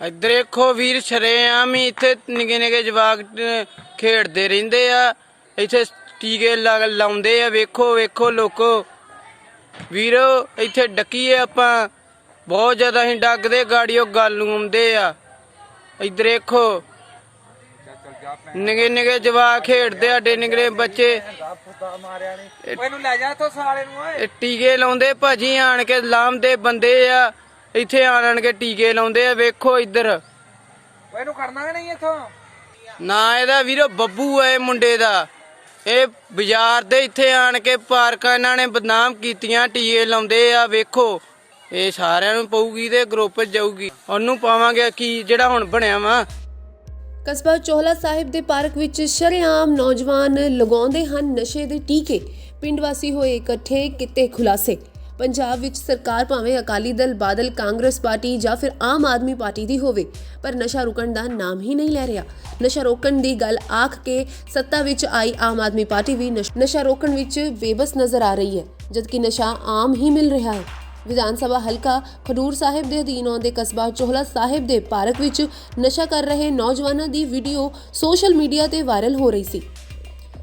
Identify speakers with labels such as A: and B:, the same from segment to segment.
A: ਇੱਧਰ ਦੇਖੋ ਵੀਰ ਸ਼ਰੇਆਮ ਹੀ ਇੱਥੇ ਨਿੱਕੇ ਨਿੱਕੇ ਜਵਾਕ ਖੇਡਦੇ ਰਹਿੰਦੇ ਆ। ਇੱਥੇ ਟੀਕੇ ਲਾਉਂਦੇ ਆ। ਵੇਖੋ ਵੇਖੋ ਲੋਕੋ। ਵੀਰੋ ਇੱਥੇ ਡੱਕੀਏ ਆਪਾਂ। ਬਹੁਤ ਜ਼ਿਆਦਾ ਅਸੀਂ ਡੱਕਦੇ ਗਾੜੀਓ ਗੱਲ ਨੂੰ ਆਉਂਦੇ ਆ। ਇੱਧਰ ਦੇਖੋ। ਨਿੱਕੇ ਨਿੱਕੇ ਜਵਾਕ ਖੇਡਦੇ ਆ ਡੇ ਨਿੱਕੇ ਬੱਚੇ।
B: ਇਹਨੂੰ ਲੈ ਜਾ ਇੱਥੋਂ ਸਾਲੇ ਨੂੰ ਓਏ।
A: ਟੀਕੇ ਲਾਉਂਦੇ ਭਾਜੀ ਆਣ ਕੇ ਲਾਮਦੇ ਬੰਦੇ ਆ। ਇੱਥੇ ਆਣ ਆਣ ਕੇ ਟੀਕੇ ਲਾਉਂਦੇ ਆ ਵੇਖੋ ਇੱਧਰ।
B: ਇਹਨੂੰ ਕਰਨਾ ਕਿ ਨਹੀਂ ਇੱਥੋਂ?
A: ਨਾ ਇਹਦਾ ਵੀਰੋ ਬੱਬੂ ਐ ਮੁੰਡੇ ਦਾ। ਇਹ ਬਾਜ਼ਾਰ ਦੇ ਇੱਥੇ ਆਣ ਕੇ ਪਾਰਕਾਂ ਇਹਨਾਂ ਨੇ ਬਦਨਾਮ ਕੀਤੀਆਂ ਟੀਏ ਲਾਉਂਦੇ ਆ ਵੇਖੋ। ਇਹ ਸਾਰਿਆਂ ਨੂੰ ਪਊਗੀ ਤੇ ਗਰੁੱਪ 'ਚ ਜਾਊਗੀ। ਉਹਨੂੰ ਪਾਵਾਂਗੇ ਕੀ ਜਿਹੜਾ ਹੁਣ ਬਣਿਆ ਵਾ।
C: ਕਸਬਾ ਚੋਹਲਾ ਸਾਹਿਬ ਦੇ ਪਾਰਕ ਵਿੱਚ ਸ਼ਰੇਆਮ ਨੌਜਵਾਨ ਲਗਾਉਂਦੇ ਹਨ ਨਸ਼ੇ ਦੇ ਟੀਕੇ। ਪਿੰਡ ਵਾਸੀ ਹੋਏ ਇਕੱਠੇ ਕਿਤੇ ਖੁਲਾਸੇ। ਪੰਜਾਬ ਵਿੱਚ ਸਰਕਾਰ ਭਾਵੇਂ ਅਕਾਲੀ ਦਲ, ਬਾਦਲ, ਕਾਂਗਰਸ ਪਾਰਟੀ ਜਾਂ ਫਿਰ ਆਮ ਆਦਮੀ ਪਾਰਟੀ ਦੀ ਹੋਵੇ, ਪਰ ਨਸ਼ਾ ਰੁਕਣ ਦਾ ਨਾਮ ਹੀ ਨਹੀਂ ਲੈ ਰਿਹਾ। ਨਸ਼ਾ ਰੋਕਣ ਦੀ ਗੱਲ ਆਖ ਕੇ ਸੱਤਾ ਵਿੱਚ ਆਈ ਆਮ ਆਦਮੀ ਪਾਰਟੀ ਵੀ ਨਸ਼- ਨਸ਼ਾ ਰੋਕਣ ਵਿੱਚ ਬੇਬਸ ਨਜ਼ਰ ਆ ਰਹੀ ਹੈ, ਜਦਕਿ ਨਸ਼ਾ ਆਮ ਹੀ ਮਿਲ ਰਿਹਾ ਹੈ। ਵਿਧਾਨ ਸਭਾ ਹਲਕਾ ਖਡੂਰ ਸਾਹਿਬ ਦੇ ਅਧੀਨ ਆਉਂਦੇ ਕਸਬਾ ਚੋਹਲਾ ਸਾਹਿਬ ਦੇ ਪਾਰਕ ਵਿੱਚ ਨਸ਼ਾ ਕਰ ਰਹੇ ਨੌਜਵਾਨਾਂ ਦੀ ਵੀਡੀਓ ਸੋਸ਼ਲ ਮੀਡੀਆ ਤੇ ਵਾਇਰਲ ਹੋ ਰਹੀ ਸੀ।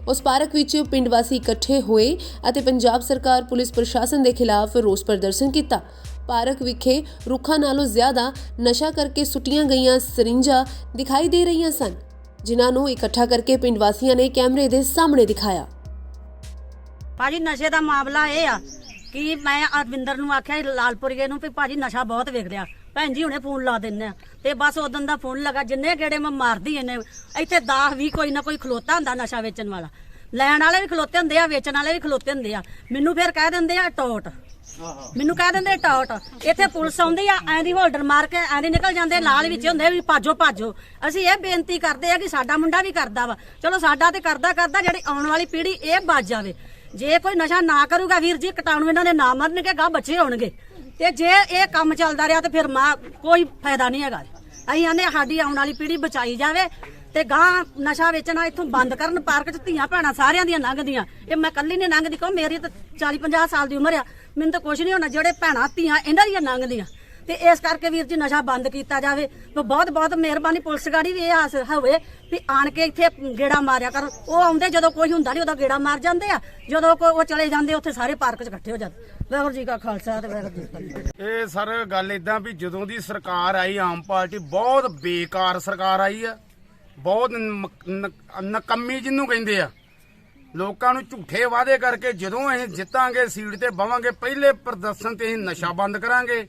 C: ਉਸ ਪਾਰਕ ਵਿੱਚ ਪਿੰਡ ਵਾਸੀ ਇਕੱਠੇ ਹੋਏ ਅਤੇ ਪੰਜਾਬ ਸਰਕਾਰ, ਪੁਲਿਸ ਪ੍ਰਸ਼ਾਸਨ ਦੇ ਖਿਲਾਫ ਰੋਸ ਪ੍ਰਦਰਸ਼ਨ ਕੀਤਾ। ਪਾਰਕ ਵਿਖੇ ਰੁੱਖਾਂ ਨਾਲੋਂ ਜ਼ਿਆਦਾ ਨਸ਼ਾ ਕਰਕੇ ਸੁੱਟੀਆਂ ਗਈਆਂ ਸਰਿੰਜਾਂ ਦਿਖਾਈ ਦੇ ਰਹੀਆਂ ਸਨ, ਜਿਨ੍ਹਾਂ ਨੂੰ ਇਕੱਠਾ ਕਰਕੇ ਪਿੰਡ ਵਾਸੀਆਂ ਨੇ ਕੈਮਰੇ ਦੇ ਸਾਹਮਣੇ ਦਿਖਾਇਆ।
D: ਭਾਜੀ, ਨਸ਼ੇ ਦਾ ਮਾਮਲਾ ਇਹ ਆ ਕਿ ਮੈਂ ਅਰਵਿੰਦਰ ਨੂੰ ਆਖਿਆ ਸੀ ਲਾਲਪੁਰੀਏ ਨੂੰ ਵੀ ਭਾਜੀ, ਨਸ਼ਾ ਬਹੁਤ ਵਿਕ ਰਿਹਾ ਭੈਣ ਜੀ, ਹੁਣੇ ਫੋਨ ਲਾ ਦਿੰਨੇ ਆ। ਤੇ ਬਸ ਉਦੋਂ ਦਾ ਫੋਨ ਲਗਾ, ਜਿੰਨੇ ਗੇੜੇ ਮੈਂ ਮਾਰਦੀ ਇਹਨੇ, ਇੱਥੇ 10 20 ਕੋਈ ਨਾ ਕੋਈ ਖਲੋਤਾ ਹੁੰਦਾ ਨਸ਼ਾ ਵੇਚਣ ਵਾਲਾ। ਲੈਣ ਵਾਲੇ ਵੀ ਖਲੋਤੇ ਹੁੰਦੇ ਆ, ਵੇਚਣ ਵਾਲੇ ਵੀ ਖਲੋਤੇ ਹੁੰਦੇ ਆ। ਮੈਨੂੰ ਫਿਰ ਕਹਿ ਦਿੰਦੇ ਆ, ਟੋਟ। ਮੈਨੂੰ ਕਹਿ ਦਿੰਦੇ ਟੌਟ। ਇੱਥੇ ਪੁਲਿਸ ਆਉਂਦੀ ਆ, ਐਂ ਦੀ ਹੋਲਡਰ ਮਾਰ ਕੇ ਐਂ ਦੀ ਨਿਕਲ ਜਾਂਦੇ, ਲਾਲ ਵਿੱਚ ਹੁੰਦੇ ਵੀ ਭਾਜੋ ਭਾਜੋ। ਅਸੀਂ ਇਹ ਬੇਨਤੀ ਕਰਦੇ ਆ ਕਿ ਸਾਡਾ ਮੁੰਡਾ ਵੀ ਕਰਦਾ ਵਾ। ਚਲੋ ਸਾਡਾ ਤੇ ਕਰਦਾ ਕਰਦਾ, ਜਿਹੜੀ ਆਉਣ ਵਾਲੀ ਪੀੜ੍ਹੀ ਇਹ ਬਚ ਜਾਵੇ। ਜੇ ਕੋਈ ਨਸ਼ਾ ਨਾ ਕਰੂਗਾ ਵੀਰ ਜੀ, ਕਟਾਣੂ ਇਹਨਾਂ ਦੇ ਨਾ ਮਰਨਗੇ ਗਾ ਬੱਚੇ ਹੋਣਗੇ। ਤੇ ਜੇ ਇਹ ਕੰਮ ਚੱਲਦਾ ਰਿਹਾ ਤੇ ਫਿਰ ਮਾਂ, ਕੋਈ ਫਾਇਦਾ ਨਹੀਂ ਹੈਗਾ। ਅਸੀਂ ਆਨੇ ਸਾਡੀ ਆਉਣ ਵਾਲੀ ਪੀੜ੍ਹੀ ਬਚਾਈ ਜਾਵੇ ਤੇ ਗਾਂ ਨਸ਼ਾ ਵੇਚਣਾ ਇੱਥੋਂ ਬੰਦ ਕਰਨ, ਪਾਰਕ 'ਚ ਧੀਆਂ ਭੈਣਾਂ ਸਾਰਿਆਂ ਦੀਆਂ ਲੰਘਦੀਆਂ। ਇਹ ਮੈਂ ਕੱਲੀ ਨਹੀਂ ਲੰਘਦੀ ਕੋ ਮੇਰੀ ਤਾਂ 40 50 ਸਾਲ ਦੀ ਉਮਰ ਆ। ਮੈਨੂੰ ਤਾਂ ਕੁਝ ਨਹੀਂ ਹੋਣਾ, ਜਿਹੜੇ ਭੈਣਾਂ ਧੀਆਂ, ਇਹਨਾਂ ਦੀਆਂ ਲੰਘਦੀਆਂ। ਤੇ ਇਸ ਕਰਕੇ ਵੀਰ ਜੀ ਨਸ਼ਾ ਬੰਦ ਕੀਤਾ ਜਾਵੇ। ਤੇ ਬਹੁਤ ਬਹੁਤ ਮਿਹਰਬਾਨੀ ਪੁਲਿਸ ਗਾੜੀ ਵੀ ਇਹ ਆਸ ਹੋਵੇ ਵੀ ਆਣ ਕੇ ਇੱਥੇ ਗੇੜਾ ਮਾਰਿਆ ਕਰਨ। ਉਹ ਆਉਂਦੇ ਜਦੋਂ ਕੋਈ ਹੁੰਦਾ ਨਹੀਂ ਉਹਦਾ ਗੇੜਾ ਮਾਰ ਜਾਂਦੇ ਆ। ਜਦੋਂ ਕੋਈ ਉਹ ਚਲੇ ਜਾਂਦੇ, ਉੱਥੇ ਸਾਰੇ ਪਾਰਕ 'ਚ ਇਕੱਠੇ ਹੋ ਜਾਂਦੇ। ਵਾਹਿਗੁਰੂ ਜੀ ਕਾ ਖਾਲਸਾ ਤੇ ਵਾਹਿਗੁਰੂ ਜੀ ਕੀ ਫਤਿਹ।
E: ਇਹ ਸਰ ਗੱਲ ਇਦਾਂ ਵੀ ਜਦੋਂ ਦੀ ਸਰਕਾਰ ਆਈ, ਆਮ ਪਾਰਟੀ, ਬਹੁਤ ਬੇਕਾਰ ਸਰਕਾਰ ਆਈ ਆ। ਬਹੁਤ ਨਕੰਮੀ ਜਿਹਨੂੰ ਕਹਿੰਦੇ ਆ। ਲੋਕਾਂ ਨੂੰ ਝੂਠੇ ਵਾਅਦੇ ਕਰਕੇ ਜਦੋਂ ਅਸੀਂ ਜਿੱਤਾਂਗੇ, ਸੀਟ ਤੇ ਬਵਾਂਗੇ, ਪਹਿਲੇ ਪ੍ਰਦਰਸ਼ਨ ਤੇ ਅਸੀਂ ਨਸ਼ਾ ਬੰਦ ਕਰਾਂਗੇ।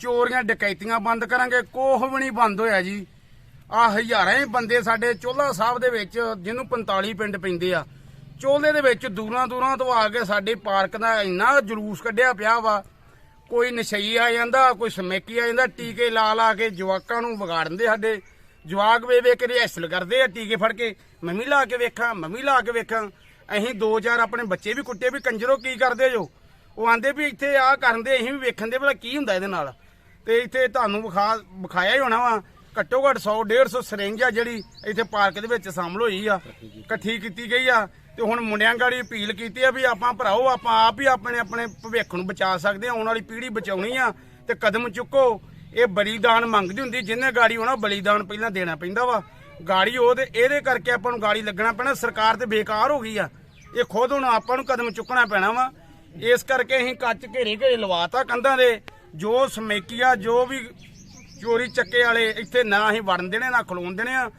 E: ਚੋਰੀਆਂ, ਡਕੈਤੀਆਂ ਬੰਦ ਕਰਾਂਗੇ। ਕੋਹ ਵੀ ਨਹੀਂ ਬੰਦ ਹੋਇਆ ਜੀ। ਆ ਹਜ਼ਾਰਾਂ ਹੀ ਬੰਦੇ ਸਾਡੇ ਚੋਲਾ ਸਾਹਿਬ ਦੇ ਵਿੱਚ, ਜਿਹਨੂੰ 45 ਪਿੰਡ ਪੈਂਦੇ ਆ। ਚੋਲੇ ਦੇ ਵਿੱਚ ਦੂਰਾਂ ਦੂਰਾਂ ਤੋਂ ਆ ਕੇ ਸਾਡੇ ਪਾਰਕ ਦਾ ਇੰਨਾ ਜਲੂਸ ਕੱਢਿਆ ਪਿਆ ਵਾ। ਕੋਈ ਨਸ਼ਈ ਆ ਜਾਂਦਾ, ਕੋਈ ਸਮੇਕੀ ਆ ਜਾਂਦਾ, ਟੀਕੇ ਲਾ ਲਾ ਕੇ ਜਵਾਕਾਂ ਨੂੰ ਵਿਗਾੜਦੇ ਸਾਡੇ। ਜਵਾਕ ਵੇ ਵੇ ਕੇ ਰਿਹਸਲ ਕਰਦੇ ਆ ਟੀਕੇ ਫੜ ਕੇ। ਮੰਮੀ ਲਾ ਕੇ ਵੇਖਾਂ ਮੰਮੀ ਲਾ ਕੇ ਵੇਖਾਂ। ਅਸੀਂ ਦੋ ਚਾਰ ਆਪਣੇ ਬੱਚੇ ਵੀ ਕੁੱਟੇ ਵੀ, ਕੰਜਰੋ ਕੀ ਕਰਦੇ ਜੋ? ਉਹ ਆਂਦੇ ਵੀ ਇੱਥੇ ਆ ਕਰਦੇ ਅਸੀਂ ਵੀ ਵੇਖਣ ਦੇ ਭਲਾ ਕੀ ਹੁੰਦਾ ਇਹਦੇ ਨਾਲ। ਤੇ ਇੱਥੇ ਤੁਹਾਨੂੰ ਵਿਖਾ ਵਿਖਾਇਆ ਹੀ ਹੋਣਾ ਵਾ। ਘੱਟੋ ਘੱਟ 100 150 ਸਿਰਿੰਜ ਆ ਜਿਹੜੀ ਇੱਥੇ ਪਾਰਕ ਦੇ ਵਿੱਚ ਸ਼ਾਮਲ ਹੋਈ ਆ। ਇਕੱਠੀ ਕੀਤੀ ਗਈ ਆ ਤੇ ਹੁਣ ਮੁੰਡਿਆਂ ਗਾੜੀ ਅਪੀਲ ਕੀਤੀ ਆ ਵੀ ਆਪਾਂ ਭਰਾਓ, ਆਪਾਂ ਆਪ ਹੀ ਆਪਣੇ ਆਪਣੇ ਭਵਿੱਖ ਨੂੰ ਬਚਾ ਸਕਦੇ ਆ। ਆਉਣ ਵਾਲੀ ਪੀੜ੍ਹੀ ਬਚਾਉਣੀ ਆ ਤੇ ਕਦਮ ਚੁੱਕੋ। ਇਹ ਬਲੀਦਾਨ ਮੰਗਦੀ ਹੁੰਦੀ, ਜਿਹਨੇ ਗਾੜੀ ਹੋਣਾ ਬਲੀਦਾਨ ਪਹਿਲਾਂ ਦੇਣਾ ਪੈਂਦਾ ਵਾ। ਗਾੜੀ ਉਹ ਤੇ ਇਹਦੇ ਕਰਕੇ ਆਪਾਂ ਨੂੰ ਗਾੜੀ ਲੱਗਣਾ ਪੈਣਾ, ਸਰਕਾਰ ਤੇ ਬੇਕਾਰ ਹੋ ਗਈ ਆ। ਇਹ ਖੁਦ ਹੁਣ ਆਪਾਂ ਨੂੰ ਕਦਮ ਚੁੱਕਣਾ ਪੈਣਾ ਵਾ। ਇਸ ਕਰਕੇ ਅਸੀਂ ਕੱਚ ਘੇਰੇ ਘੇਰੇ ਲਵਾਤਾ ਕੰਧਾਂ ਦੇ। ਜੋ ਸਮੇਕੀਆ, ਜੋ ਵੀ ਚੋਰੀ ਚੱਕੇ ਵਾਲੇ ਇੱਥੇ ਨਾ ਹੀ ਵੜਨ ਦੇਣੇ, ਨਾ ਖਲੋਣ ਦੇਣੇ ਆ।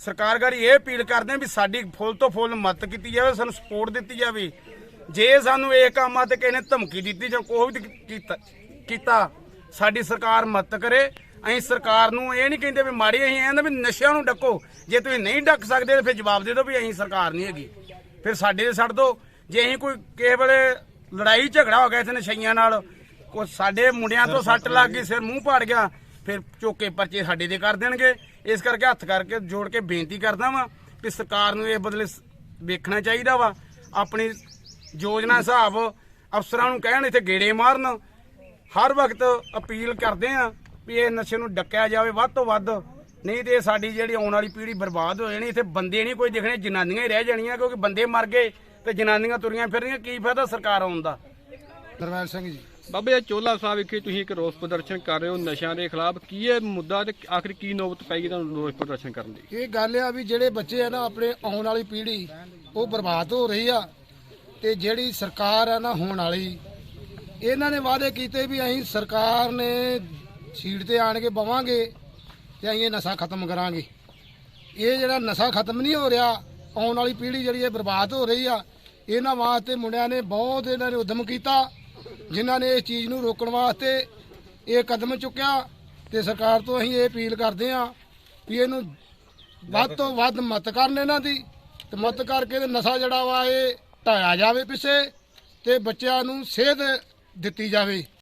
E: ਸਰਕਾਰ ਗਾੜੀ ਇਹ ਅਪੀਲ ਕਰਦੇ ਆ ਵੀ ਸਾਡੀ ਫੁੱਲ ਤੋਂ ਫੁੱਲ ਮਦਦ ਕੀਤੀ ਜਾਵੇ, ਸਾਨੂੰ ਸਪੋਰਟ ਦਿੱਤੀ ਜਾਵੇ। ਜੇ ਸਾਨੂੰ ਇਹ ਕੰਮ ਆ ਤੇ ਕਿਸੇ ਨੇ ਧਮਕੀ ਦਿੱਤੀ ਜਾਂ ਕੋਈ ਵੀ ਕੀਤਾ ਸਾਡੀ ਸਰਕਾਰ ਮਦਦ ਕਰੇ। ਅਸੀਂ ਸਰਕਾਰ ਨੂੰ ਇਹ ਨਹੀਂ ਕਹਿੰਦੇ ਵੀ ਮਾੜੀ, ਅਸੀਂ ਕਹਿੰਦੇ ਵੀ ਨਸ਼ਿਆਂ ਨੂੰ ਡੱਕੋ। ਜੇ ਤੁਸੀਂ ਨਹੀਂ ਡੱਕ ਸਕਦੇ ਤਾਂ ਫਿਰ ਜਵਾਬ ਦੇ ਦਿਓ ਵੀ ਅਸੀਂ ਸਰਕਾਰ ਨਹੀਂ ਹੈਗੀ। ਫਿਰ ਸਾਡੇ ਤੇ ਛੱਡ ਦਿਓ। ਜੇ ਅਸੀਂ ਕੋਈ ਕਿਸੇ ਵੇਲੇ ਲੜਾਈ ਝਗੜਾ ਹੋ ਗਿਆ ਇੱਥੇ ਨਸ਼ਈਆਂ ਨਾਲ ਕੋਈ ਸਾਡੇ ਮੁੰਡਿਆਂ ਤੋਂ ਸੱਟ ਲੱਗ ਗਈ ਸਿਰ ਮੂੰਹ ਪਾੜ ਗਿਆ ਫਿਰ ਚੋਕੇ ਪਰਚੇ ਸਾਡੇ ਦੇ ਕਰ ਦੇਣਗੇ। ਇਸ ਕਰਕੇ ਹੱਥ ਕਰਕੇ ਜੋੜ ਕੇ ਬੇਨਤੀ ਕਰਦਾ ਵਾਂ ਕਿ ਸਰਕਾਰ ਨੂੰ ਇਹ ਬਦਲੇ ਵੇਖਣਾ ਚਾਹੀਦਾ ਵਾ। ਆਪਣੀ ਯੋਜਨਾ ਹਿਸਾਬ ਅਫਸਰਾਂ ਨੂੰ ਕਹਿਣ ਇੱਥੇ ਗੇੜੇ ਮਾਰਨ। ਹਰ ਵਕਤ ਅਪੀਲ ਕਰਦੇ ਆ ਵੀ ਇਹ ਨਸ਼ੇ ਨੂੰ ਡੱਕਿਆ ਜਾਵੇ ਵੱਧ ਤੋਂ ਵੱਧ। ਨਹੀਂ ਤੇ ਸਾਡੀ ਜਿਹੜੀ ਆਉਣ ਵਾਲੀ ਪੀੜ੍ਹੀ ਬਰਬਾਦ ਹੋ ਜਾਣੀ ਇੱਥੇ ਬੰਦੇ ਨਹੀਂ ਕੋਈ ਦਿਖਣੇ ਜਨਾਨੀਆਂ ਹੀ ਰਹਿ ਜਾਣੀਆਂ ਕਿਉਂਕਿ ਬੰਦੇ ਮਰ ਗਏ ਤੇ ਜਨਾਨੀਆਂ ਤੁਰੀਆਂ ਫਿਰਦੀਆਂ ਕੀ ਫਾਇਦਾ ਸਰਕਾਰ ਆਉਣ ਦਾ?
F: ਦਰਬਾਰ ਸਿੰਘ ਜੀ। ਬਾਬੇ ਚੋਲਾ ਸਾਹਿਬ ਵਿਖੇ ਤੁਸੀਂ ਇੱਕ ਰੋਸ ਪ੍ਰਦਰਸ਼ਨ ਕਰ ਰਹੇ ਹੋ ਨਸ਼ਿਆਂ ਦੇ ਖਿਲਾਫ। ਕੀ ਇਹ ਮੁੱਦਾ ਤੇ ਆਖਰ ਕੀ ਨੌਬਤ ਪੈਗੀ ਤੁਹਾਨੂੰ ਰੋਸ ਪ੍ਰਦਰਸ਼ਨ ਕਰਨ ਦੀ?
G: ਇਹ ਗੱਲ ਆ ਵੀ ਜਿਹੜੇ ਬੱਚੇ ਆ ਨਾ ਆਪਣੇ ਆਉਣ ਵਾਲੀ ਪੀੜ੍ਹੀ, ਉਹ ਬਰਬਾਦ ਹੋ ਰਹੀ ਆ ਤੇ ਜਿਹੜੀ ਸਰਕਾਰ ਆ ਨਾ ਹੋਣ ਵਾਲੀ, ਇਹਨਾਂ ਨੇ ਵਾਅਦੇ ਕੀਤੇ ਵੀ ਅਸੀਂ ਸਰਕਾਰ ਨੇ ਸੀਟ ਤੇ ਆਣ ਕੇ ਬਵਾਂਗੇ ਤੇ ਅਸੀਂ ਇਹ ਨਸ਼ਾ ਖਤਮ ਕਰਾਂਗੇ। ਇਹ ਜਿਹੜਾ ਨਸ਼ਾ ਖਤਮ ਨਹੀਂ ਹੋ ਰਿਹਾ, ਆਉਣ ਵਾਲੀ ਪੀੜ੍ਹੀ ਜਿਹੜੀ ਇਹ ਬਰਬਾਦ ਹੋ ਰਹੀ ਆ, ਇਹਨਾਂ ਵਾਸਤੇ ਮੁੰਡਿਆਂ ਨੇ ਬਹੁਤ ਇਹਨਾਂ ਨੇ ਉਦਮ ਕੀਤਾ। ਜਿਨ੍ਹਾਂ ਨੇ ਇਸ ਚੀਜ਼ ਨੂੰ ਰੋਕਣ ਵਾਸਤੇ ਇਹ ਕਦਮ ਚੁੱਕਿਆ ਤੇ ਸਰਕਾਰ ਤੋਂ ਅਸੀਂ ਇਹ ਅਪੀਲ ਕਰਦੇ ਹਾਂ ਵੀ ਇਹਨੂੰ ਵੱਧ ਤੋਂ ਵੱਧ ਮਤ ਕਰਨ ਇਹਨਾਂ ਦੀ ਤੇ ਮਤ ਕਰਕੇ ਤੇ ਨਸ਼ਾ ਜਿਹੜਾ ਵਾ ਇਹ ਢਾਇਆ ਜਾਵੇ ਪਿੱਛੇ ਤੇ ਬੱਚਿਆਂ ਨੂੰ ਸੇਧ ਦਿੱਤੀ ਜਾਵੇ।